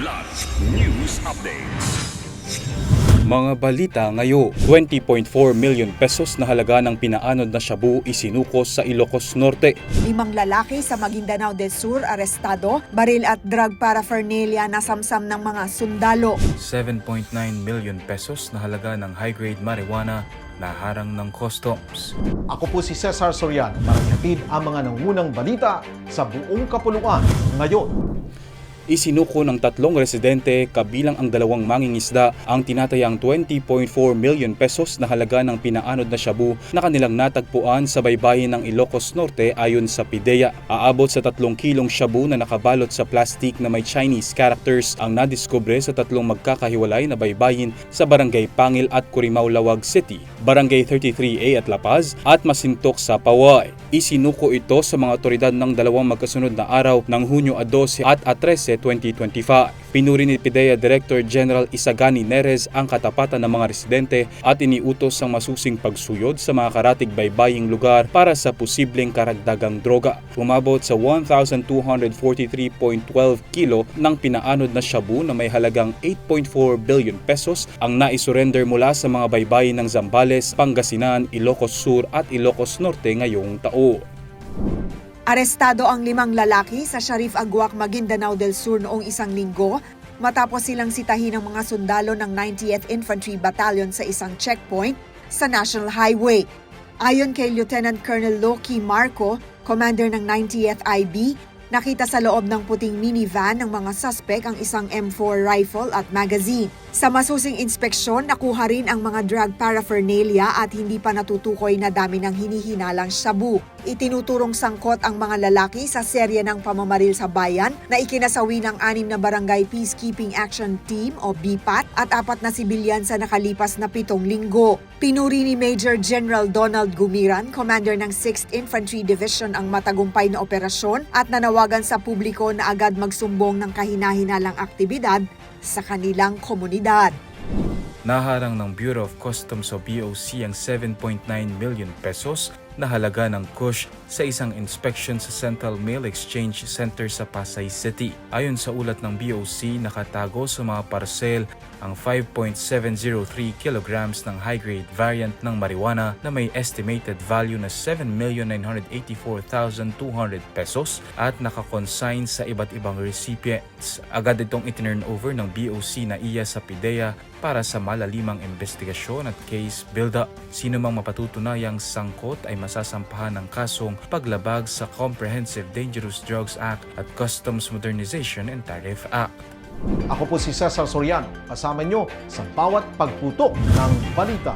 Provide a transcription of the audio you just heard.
Kidlat News Updates. Mga balita ngayon, 20.4 million pesos na halaga ng pinaanod na shabu isinukos sa Ilocos Norte. Limang lalaki sa Maguindanao del Sur arestado, baril at drug paraphernalia na samsam ng mga sundalo. 7.9 million pesos na halaga ng high-grade marijuana na harang ng customs. Ako po si Cesar Sorian para ang mga nangunang balita sa buong kapuluan ngayon. Isinuko ng tatlong residente kabilang ang dalawang mangingisda ang tinatayang 20.4 million pesos na halaga ng pinaanod na shabu na kanilang natagpuan sa baybayin ng Ilocos Norte ayon sa PIDEA. Aabot sa tatlong kilong shabu na nakabalot sa plastic na may Chinese characters ang nadiskubre sa tatlong magkakahiwalay na baybayin sa Barangay Pangil at Curimao Lawag City, Barangay 33A at La Paz at Masintok sa Paway. Isinuko ito sa mga otoridad ng dalawang magkasunod na araw ng Hunyo 12 at 13, 2025. Pinuri ni PIDEA Director General Isagani Neres ang katapatan ng mga residente at iniutos ang masusing pagsuyod sa mga karatig baybaying lugar para sa posibleng karagdagang droga. Umabot sa 1,243.12 kilo ng pinaanod na shabu na may halagang 8.4 billion pesos ang naisurrender mula sa mga baybayin ng Zambales, Pangasinan, Ilocos Sur at Ilocos Norte ngayong taon. Arestado ang limang lalaki sa Sharif Aguac, Maguindanao del Sur noong isang linggo matapos silang sitahin ng mga sundalo ng 90th Infantry Battalion sa isang checkpoint sa National Highway. Ayon kay Lieutenant Colonel Loki Marco, commander ng 90th IB, nakita sa loob ng puting minivan ng mga suspect ang isang M4 rifle at magazine. Sa masusing inspeksyon, nakuha rin ang mga drug paraphernalia at hindi pa natutukoy na dami ng hinihinalang shabu. Itinuturong sangkot ang mga lalaki sa serye ng pamamaril sa bayan na ikinasawi ng anim na Barangay Peacekeeping Action Team o BPAT at apat na sibilyan sa nakalipas na pitong linggo. Pinuri ni Major General Donald Gumiran, commander ng 6th Infantry Division ang matagumpay na operasyon at nanawagan sa publiko na agad magsumbong ng kahinahinalang aktibidad sa kanilang komunidad. Naharang ng Bureau of Customs o BOC ang 7.9 million pesos na halaga ng kush sa isang inspection sa Central Mail Exchange Center sa Pasay City. Ayon sa ulat ng BOC, nakatago sa mga parcel ang 5.703 kilograms ng high-grade variant ng marijuana na may estimated value na 7,984,200 pesos at nakakonsign sa iba't ibang recipients. Agad itong itinurn over ng BOC na iya sa PIDEA para sa malalimang investigasyon at case build-up. Sino mang mapatutunayang sangkot ay masasampahan ng kasong paglabag sa Comprehensive Dangerous Drugs Act at Customs Modernization and Tariff Act. Ako po si Cesar Sorian, kasama nyo sa bawat pagputok ng balita.